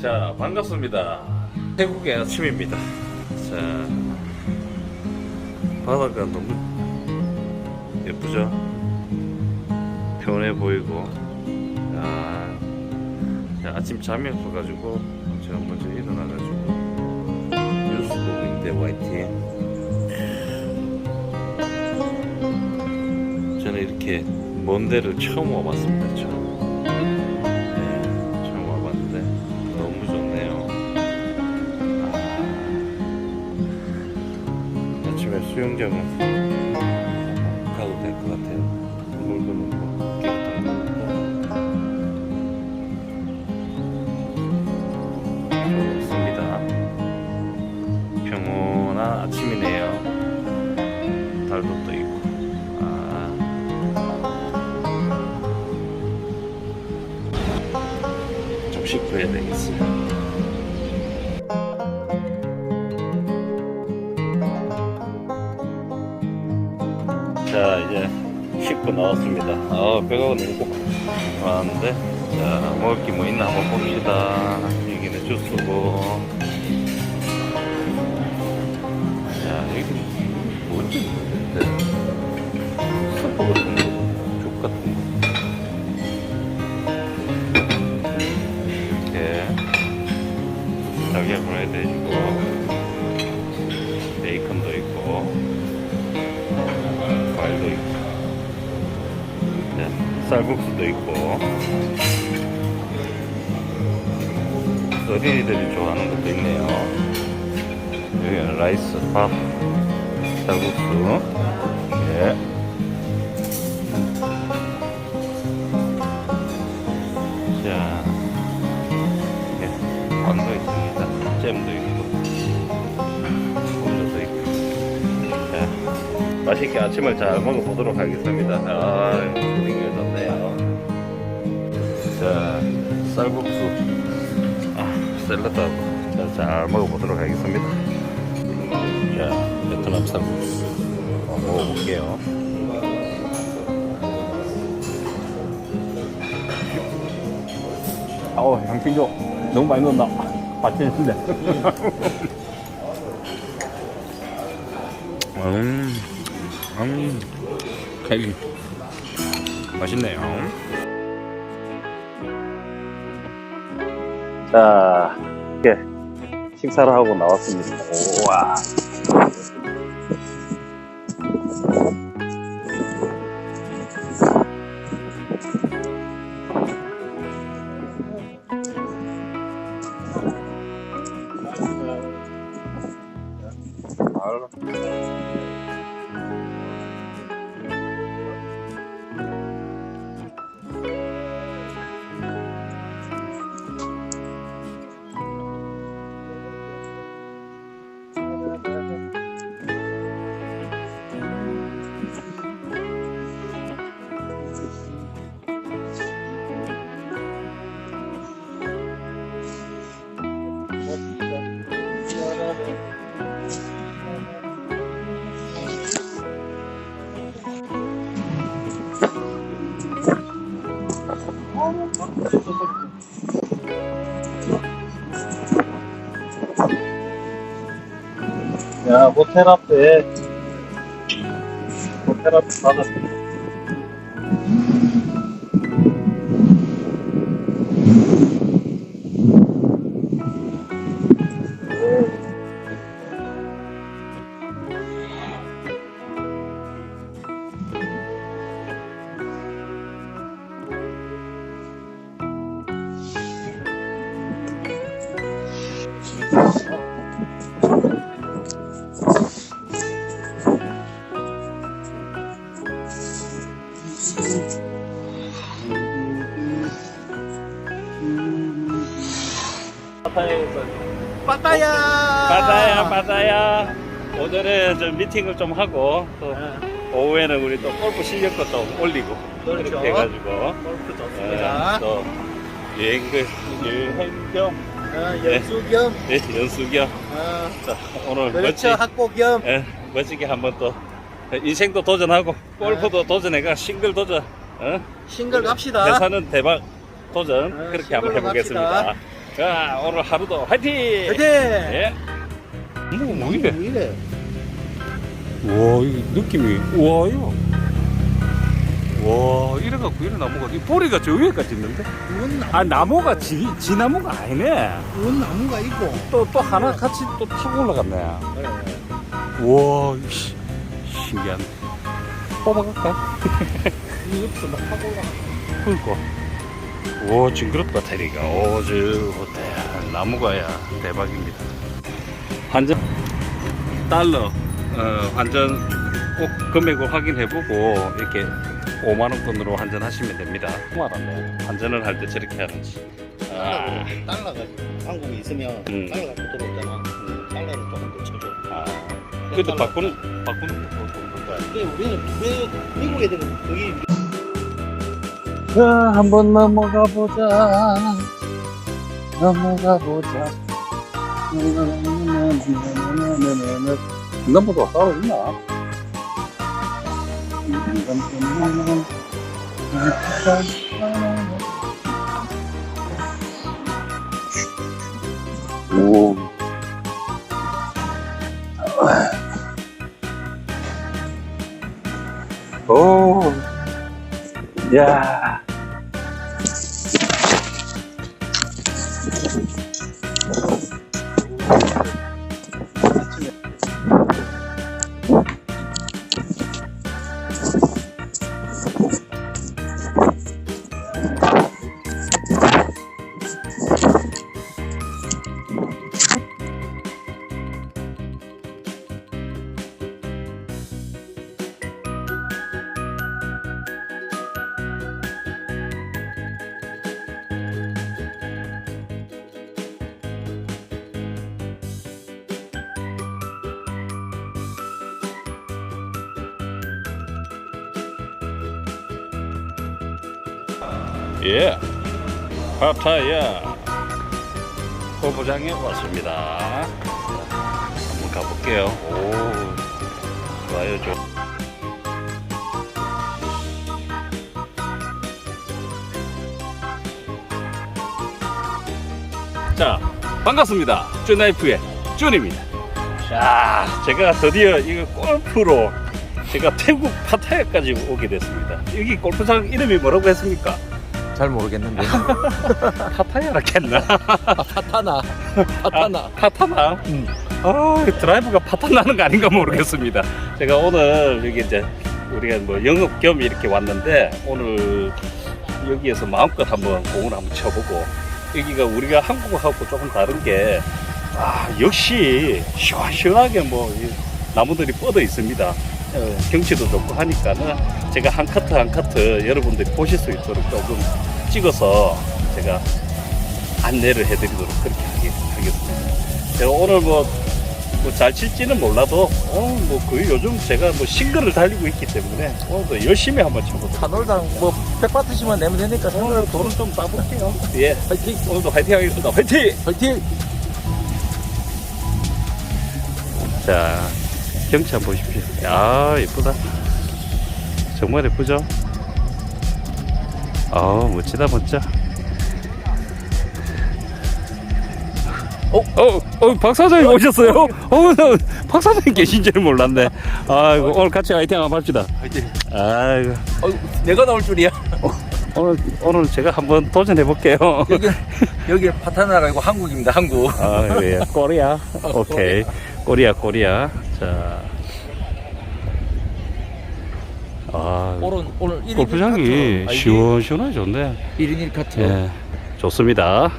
자, 반갑습니다. 태국의 아침입니다. 자, 바다가 너무 예쁘죠? 편해 보이고. 자, 자, 아침 잠이 없어가지고 제가 먼저 일어나가지고 뉴스 보고 있는데 YTN. 저는 이렇게 먼 데를 처음 와봤습니다. 처음. 아, 아침에 수영장은 가도 될 것 같아요. 물도 넣고 깨끗한 거 넣고 좋습니다. 평온한 아침이네요. 달도 또 있고. 아. 좀 씻고 해야 되겠어요. 씻고 나왔습니다. 아 배가 너무 고파는데 자 먹을 게 뭐 있나 한번 봅시다. 여기는 주스고 자 여기 뭐지? 스프 같은 거, 죽 같은 거. 이렇게 달걀 해주고 쌀국수도 있고. 어린이들이 좋아하는 것도 있네요. 여기는 라이스 밥 쌀국수. 예. 자 예, 빵도 있습니다. 잼도 있고 맛있게 아침을 잘 먹어보도록 하겠습니다. 아 분위기가 좋네요. 자 쌀국수. 아 샐러드하고 자, 잘 먹어보도록 하겠습니다. 자 베트남 쌀국수. 먹어볼게요. 아우 향신료 너무 많이 넣었나? 맛있는데. 음, 음, 케이크 맛있네요. 자, 이렇게 식사를 하고 나왔습니다. 우와. 야 호텔 앞에 바다 빠따야! 빠따야, 빠따야. 오늘은 좀 미팅을 좀 하고, 또 오후에는 우리 또 골프 실력도 좀 올리고, 그렇게 그렇죠. 해가지고, 골프 예, 좋습니다 또 여행, 그, 여행 겸, 어, 연수 겸 예, 연수 겸, 어, 자, 오늘 그렇죠 멋지, 학고 겸 예, 멋지게 한번 또, 인생도 도전하고, 골프도 도전해가 싱글 도전, 어? 싱글 갑시다 회사는 대박 도전, 네, 그렇게 한번 싱글로 해보겠습니다. 갑시다. 자, 오늘 하루도 화이팅! 화이팅! 예. 뭐, 뭐 이래? 왜 이래? 와, 이 느낌이, 와, 이거. 와, 이래갖고 이래 나무가, 이 보리가 저 위에까지 있는데? 원, 아, 나무가 지, 지 나무가 아니네. 원 나무가 있고. 또, 또 하나 같이 또 타고 올라갔네. 와, 씨, 신기하네. 뽑아갈까? 이 옆에서 막 타고 올라. 그니까. 오, 징그럽다, 테리가. 오, 저, 어때. 나무가, 야, 대박입니다. 환전, 달러, 어, 환전 꼭 금액을 확인해보고, 이렇게 5만원권으로 환전하시면 됩니다. 말았네. 환전을 할 때 저렇게 하는지. 아, 달러가 한국에 있으면 음. 달러가 또 들어오잖아. 음, 달러를 조금 더 쳐줘. 아. 그래도 바꾸는, 바꾸는 것도 돈 거야. 근데 우리는 왜 미국 애들은 거기 자, 한번 넘어가 보자. 넘어가 보자. 횡단보도가 따로 있나? 오. 오. 야. 예. 파타야. 골프장에 왔습니다. 한번 가볼게요. 오. 좋아요, 좋 자, 반갑습니다. 쭈나이프의 쭈입니다. 자, 제가 드디어 이거 골프로 제가 태국 파타야까지 오게 됐습니다. 여기 골프장 이름이 뭐라고 했습니까? 잘 모르겠는데. 파타야라 했나? 파타나. 파타나. 파타나? 음. 아, 드라이브가 파타나는 거 아닌가 모르겠습니다. 제가 오늘 여기 이제 우리가 뭐 영업 겸 이렇게 왔는데 오늘 여기에서 마음껏 한번 공을 한번 쳐보고 여기가 우리가 한국하고 조금 다른 게 아, 역시 시원시원하게 뭐이 나무들이 뻗어 있습니다. 어, 경치도 좋고 하니까는 제가 한 카트 한 카트 여러분들이 보실 수 있도록 조금 찍어서 제가 안내를 해드리도록 그렇게 하겠, 하겠습니다. 제가 오늘 뭐, 뭐잘 칠지는 몰라도 오늘 뭐 거의 요즘 제가 뭐 싱글을 달리고 있기 때문에 오늘도 열심히 한번 쳐보도록 산울당 뭐 백바트 씩만 내면 되니까 오늘 돈을 좀 따볼게요. 예. 화이팅. 오늘도 화이팅 하겠습니다. 화이팅! 화이팅. 자, 경치 한번 보십시오. 야, 예쁘다. 정말 예쁘죠? 아, 멋지다, 멋져. 어, 어, 어, 박 사장님 오셨어요? 어, 나 박 사장님 계신지는 몰랐네. 아이고, 오늘 같이 화이팅 한번 합시다. 화이팅. 아이고, 어, 내가 나올 줄이야. 오늘, 오늘 제가 한번 도전해 볼게요. 여기 여기 파타나가 아니고 한국입니다. 한국. 아, 예. 꼬리야. 오케이. 꼬리야, 꼬리야. 자. 아, 오늘 오늘 1인 골프장이 시원시원하게 좋네. 1인 1 카트. 예. 좋습니다.